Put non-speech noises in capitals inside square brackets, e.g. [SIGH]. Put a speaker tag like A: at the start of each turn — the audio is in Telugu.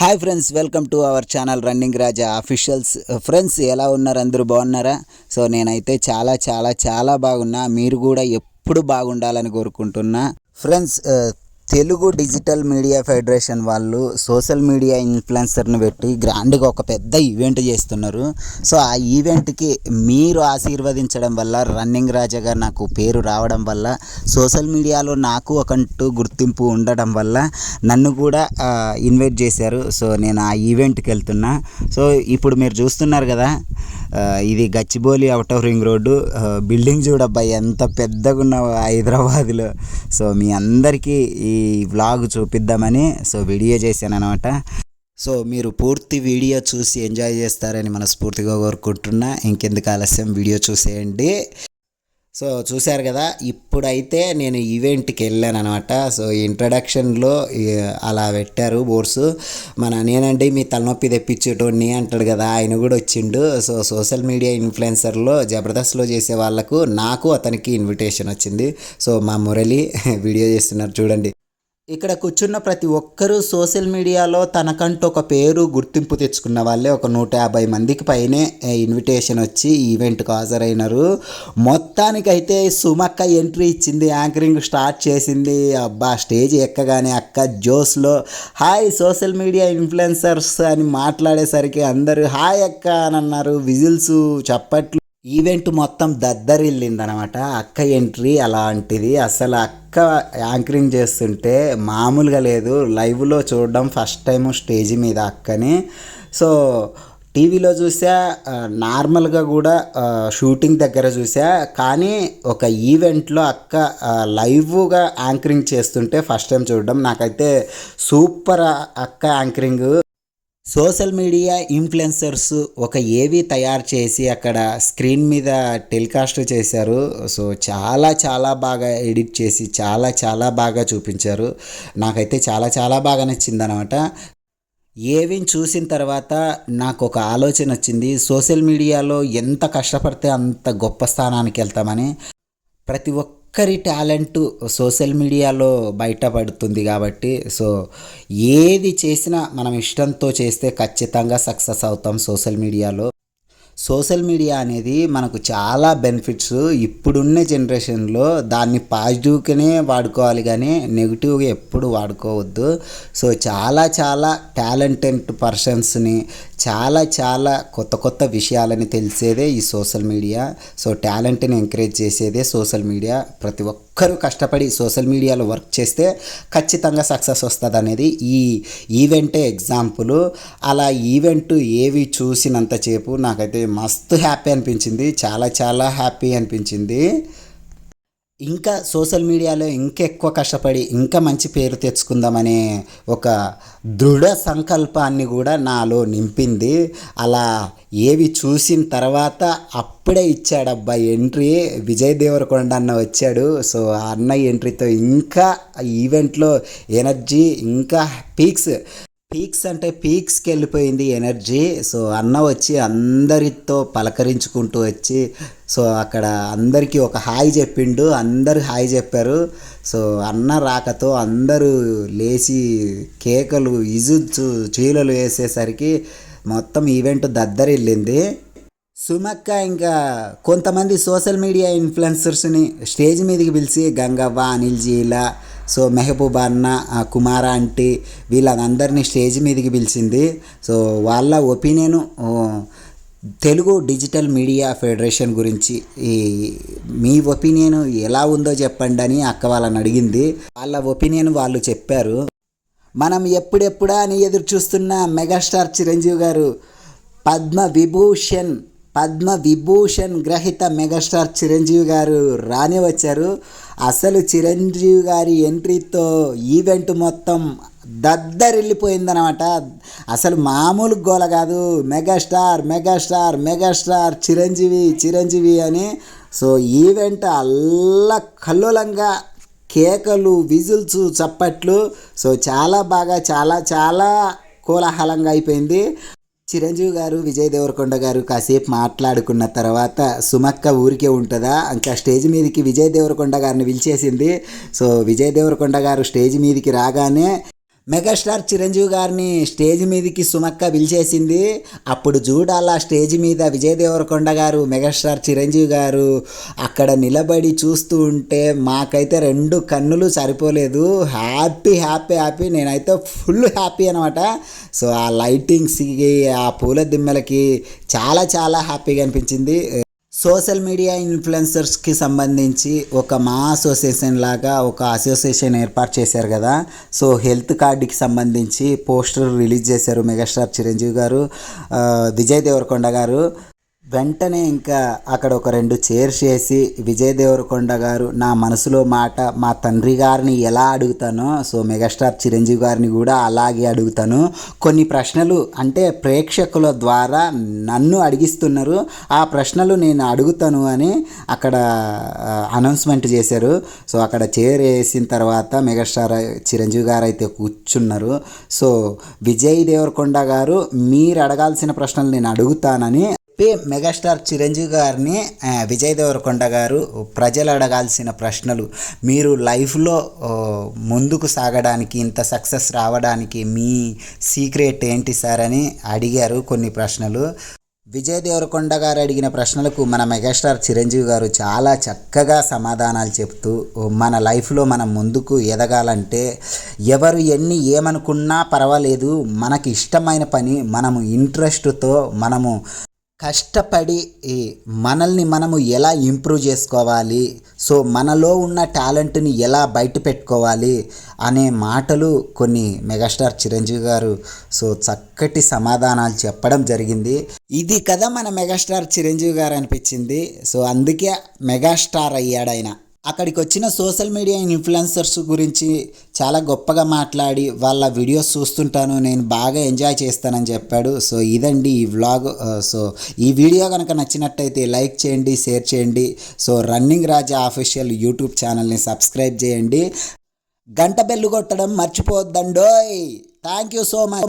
A: Hi friends welcome to our channel running Raja officials friends ఎలా ఉన్నారు? అందరూ బాగున్నారా? సో నేనైతే చాలా చాలా చాలా బాగున్నా. మీరు కూడా ఎప్పుడు బాగుండాలని కోరుకుంటున్నా. Friends Telugu digital media federation వాళ్ళు సోషల్ మీడియా ఇన్ఫ్లుయెన్సర్ని పెట్టి గ్రాండ్గా ఒక పెద్ద ఈవెంట్ చేస్తున్నారు. సో ఆ ఈవెంట్కి మీరు ఆశీర్వదించడం వల్ల రన్నింగ్ రాజాగా నాకు పేరు రావడం వల్ల సోషల్ మీడియాలో నాకు ఒకంటూ గుర్తింపు ఉండడం వల్ల నన్ను కూడా ఇన్వైట్ చేశారు. సో నేను ఆ ఈవెంట్కి వెళ్తున్నా. సో ఇప్పుడు మీరు చూస్తున్నారు కదా ఇది Gachibowli out of ring road. Building చూడబ్బా ఎంత పెద్దగా ఉన్న హైదరాబాద్లో. సో మీ అందరికీ ఈ వ్లాగ్ చూపిద్దామని సో వీడియో చేశాను అనమాట సో మీరు పూర్తి వీడియో చూసి ఎంజాయ్ చేస్తారని మనస్ఫూర్తిగా కోరుకుంటున్నా. ఇంకెందుకు ఆలస్యం వీడియో చూసేయండి. సో చూశారు కదా ఇప్పుడైతే నేను ఈవెంట్కి వెళ్ళాను అనమాట సో ఇంట్రడక్షన్లో అలా పెట్టారు బోర్డ్స్. మన నేనండి మీ తలనొప్పి తెప్పించేటోడిని అంటాడు కదా ఆయన కూడా వచ్చిండు. సో సోషల్ మీడియా ఇన్ఫ్లుయెన్సర్లో జబర్దస్త్లో చేసే వాళ్ళకు నాకు అతనికి ఇన్విటేషన్ వచ్చింది. సో మా మురళి [LAUGHS] వీడియో చేస్తున్నారు చూడండి. ఇక్కడ కూర్చున్న ప్రతి ఒక్కరూ సోషల్ మీడియాలో తనకంటూ ఒక పేరు గుర్తింపు తెచ్చుకున్న వాళ్ళే ఒక నూట యాభై మందికి పైనే ఇన్విటేషన్ వచ్చి ఈవెంట్కి హాజరైనారు. మొత్తానికైతే సుమక్క ఎంట్రీ ఇచ్చింది యాంకరింగ్ స్టార్ట్ చేసింది. అబ్బా స్టేజ్ ఎక్కగానే అక్క జోస్లో హాయ్ సోషల్ మీడియా ఇన్ఫ్లుయెన్సర్స్ అని మాట్లాడేసరికి అందరూ హాయ్ అక్క అని అన్నారు. విజిల్స్ చప్పట్లు ఈవెంట్ మొత్తం దద్దరిల్లిందనమాట. అక్క ఎంట్రీ అలాంటిది. అసలు అక్క యాంకరింగ్ చేస్తుంటే మామూలుగా లేదు. లైవ్లో చూడడం ఫస్ట్ టైం స్టేజ్ మీద అక్కని. సో టీవీలో చూసా నార్మల్గా కూడా షూటింగ్ దగ్గర చూసా. కానీ ఒక ఈవెంట్లో అక్క లైవ్గా యాంకరింగ్ చేస్తుంటే ఫస్ట్ టైం చూడడం నాకైతే సూపర్ అక్క యాంకరింగ్. సోషల్ మీడియా ఇన్ఫ్లుయెన్సర్స్ ఒక ఏవి తయారు చేసి అక్కడ స్క్రీన్ మీద టెలికాస్ట్ చేశారు. సో చాలా చాలా బాగా ఎడిట్ చేసి చాలా చాలా బాగా చూపించారు. నాకైతే చాలా చాలా బాగా నచ్చింది అనమాట ఏవిని చూసిన తర్వాత నాకు ఒక ఆలోచన వచ్చింది. సోషల్ మీడియాలో ఎంత కష్టపడితే అంత గొప్ప స్థానానికి వెళ్తామని. ప్రతి ఒక్క ఒక్కరి టాలెంట్ సోషల్ మీడియాలో బయటపడుతుంది కాబట్టి సో ఏది చేసినా మనం ఇష్టంతో చేస్తే ఖచ్చితంగా సక్సెస్ అవుతాం సోషల్ మీడియాలో. సోషల్ మీడియా అనేది మనకు చాలా బెనిఫిట్స్. ఇప్పుడున్న జనరేషన్లో దాన్ని పాజిటివ్గానే వాడుకోవాలి కానీ నెగిటివ్గా ఎప్పుడు వాడుకోవద్దు. సో చాలా చాలా టాలెంటెడ్ పర్సన్స్ని చాలా చాలా కొత్త కొత్త విషయాలని తెలిసేదే ఈ సోషల్ మీడియా. సో టాలెంట్ని ఎంకరేజ్ చేసేదే సోషల్ మీడియా. ప్రతి ఒక్కరూ కష్టపడి సోషల్ మీడియాలో వర్క్ చేస్తే ఖచ్చితంగా సక్సెస్ వస్తుంది అనేది ఈ ఈవెంటే ఎగ్జాంపుల్. అలా ఈవెంట్ ఏవి చూసినంతసేపు నాకైతే మస్తు హ్యాపీ అనిపించింది. చాలా చాలా హ్యాపీ అనిపించింది. ఇంకా సోషల్ మీడియాలో ఇంకా ఎక్కువ కష్టపడి ఇంకా మంచి పేరు తెచ్చుకుందామనే ఒక దృఢ సంకల్పాన్ని కూడా నాలో నింపింది. అలా ఏవి చూసిన తర్వాత అప్పుడే ఇచ్చాడబ్బా ఎంట్రీ. విజయ్ దేవరకొండ అన్న వచ్చాడు. సో ఆ అన్న ఎంట్రీతో ఇంకా ఈవెంట్లో ఎనర్జీ ఇంకా పీక్స్ పీక్స్ అంటే పీక్స్కి వెళ్ళిపోయింది ఎనర్జీ. సో అన్న వచ్చి అందరితో పలకరించుకుంటూ వచ్చి సో అక్కడ అందరికీ ఒక హాయ్ చెప్పిండు. అందరు హాయ్ చెప్పారు. సో అన్న రాకతో అందరూ లేచి కేకలు ఇజు చీలలు వేసేసరికి మొత్తం ఈవెంట్ దద్దరిల్లింది. సుమక్క ఇంకా కొంతమంది సోషల్ మీడియా ఇన్ఫ్లుయెన్సర్స్ని స్టేజ్ మీదకి పిలిచి గంగవ్వ అనిల్ జీలా సో మెహబూబా అన్న కుమార ఆంటీ వీళ్ళందరినీ స్టేజ్ మీదకి పిలిచింది. సో వాళ్ళ opinion Telugu digital media federation గురించి ఈ మీ ఒపీనియన్ ఎలా ఉందో చెప్పండి అని అక్క వాళ్ళని అడిగింది. వాళ్ళ ఒపీనియన్ వాళ్ళు చెప్పారు. మనం ఎప్పుడెప్పుడా అని ఎదురు చూస్తున్న మెగాస్టార్ చిరంజీవి గారు పద్మ విభూషణ్ పద్మ విభూషణ్ గ్రహీత మెగాస్టార్ చిరంజీవి గారు రాని వచ్చారు. అసలు చిరంజీవి గారి ఎంట్రీతో ఈవెంట్ మొత్తం దద్దరిల్లిపోయిందనమాట అసలు మామూలు గోల కాదు. Megastar megastar megastar Chiranjeevi Chiranjeevi అని. సో ఈవెంట్ అల్ల కల్లోలంగా కేకలు విజిల్స్ చప్పట్లు. సో చాలా బాగా చాలా చాలా కోలాహలంగా అయిపోయింది. చిరంజీవి గారు విజయ్ దేవరకొండ గారు కాసేపు మాట్లాడుకున్న తర్వాత సుమక్క ఊరికే ఉంటుందా? ఇంకా స్టేజ్ మీదకి విజయ్ దేవరకొండ గారిని పిలిచేసింది. సో విజయ్ దేవరకొండ గారు స్టేజ్ మీదకి రాగానే మెగాస్టార్ చిరంజీవి గారిని స్టేజ్ మీదకి సుమక్క పిలిచేసింది. అప్పుడు చూడాల స్టేజ్ మీద విజయ్ దేవరకొండ గారు మెగాస్టార్ చిరంజీవి గారు అక్కడ నిలబడి చూస్తూ ఉంటే మాకైతే రెండు కన్నులు సరిపోలేదు. Happy happy happy. నేనైతే ఫుల్ హ్యాపీ అనమాట. సో ఆ లైటింగ్స్కి ఆ పూల దిమ్మలకి చాలా చాలా హ్యాపీగా అనిపించింది. సోషల్ మీడియా ఇన్ఫ్లుయెన్సర్స్కి సంబంధించి ఒక మా అసోసియేషన్ లాగా ఒక అసోసియేషన్ ఏర్పాటు చేశారు కదా. సో హెల్త్ కార్డుకి సంబంధించి పోస్టర్ రిలీజ్ చేశారు మెగాస్టార్ చిరంజీవి గారు విజయ్ దేవరకొండ గారు. వెంటనే ఇంకా అక్కడ ఒక రెండు చైర్స్ వేసి విజయ్ దేవరకొండ గారు నా మనసులో మాట మా తండ్రి గారిని ఎలా అడుగుతానో సో మెగాస్టార్ చిరంజీవి గారిని కూడా అలాగే అడుగుతాను. కొన్ని ప్రశ్నలు అంటే ప్రేక్షకుల ద్వారా నన్ను అడిగిస్తున్నారు. ఆ ప్రశ్నలు నేను అడుగుతాను అని అక్కడ అనౌన్స్మెంట్ చేశారు. సో అక్కడ చైర్ వేసిన తర్వాత మెగాస్టార్ చిరంజీవి గారు అయితే కూర్చున్నారు. సో విజయ్ దేవరకొండ గారు మీరు అడగాల్సిన ప్రశ్నలు నేను అడుగుతానని చెప్పి మెగాస్టార్ చిరంజీవి గారిని విజయ్ దేవరకొండ గారు ప్రజలు అడగాల్సిన ప్రశ్నలు మీరు లైఫ్లో ముందుకు సాగడానికి ఇంత సక్సెస్ రావడానికి మీ సీక్రెట్ ఏంటి సార్ అని అడిగారు కొన్ని ప్రశ్నలు. విజయ్ దేవరకొండ గారు అడిగిన ప్రశ్నలకు మన మెగాస్టార్ చిరంజీవి గారు చాలా చక్కగా సమాధానాలు చెప్తూ మన లైఫ్లో మనం ముందుకు ఎదగాలంటే ఎవరు ఎన్ని ఏమనుకున్నా పర్వాలేదు మనకి ఇష్టమైన పని మనము ఇంట్రెస్ట్తో మనము కష్టపడి మనల్ని మనము ఎలా ఇంప్రూవ్ చేసుకోవాలి? సో మనలో ఉన్న టాలెంట్ని ఎలా బయట పెట్టుకోవాలి? అనే మాటలు కొన్ని మెగాస్టార్ చిరంజీవి గారు సో చక్కటి సమాధానాలు చెప్పడం జరిగింది. ఇది కదా మన మెగాస్టార్ చిరంజీవి గారు అనిపించింది. సో అందుకే మెగాస్టార్ అయ్యాడు ఆయన. అక్కడికి వచ్చిన సోషల్ మీడియా ఇన్ఫ్లుయెన్సర్స్ గురించి చాలా గొప్పగా మాట్లాడి వాళ్ళ వీడియోస్ చూస్తుంటాను నేను బాగా ఎంజాయ్ చేస్తానని చెప్పాడు. సో ఇదండి ఈ వ్లాగ్. సో ఈ వీడియో కనుక నచ్చినట్టయితే లైక్ చేయండి షేర్ చేయండి. So running Raja official YouTube ఛానల్ని సబ్స్క్రైబ్ చేయండి. గంట బెల్లు కొట్టడం మర్చిపోద్దండోయ్ థ్యాంక్ యూ సో మచ్.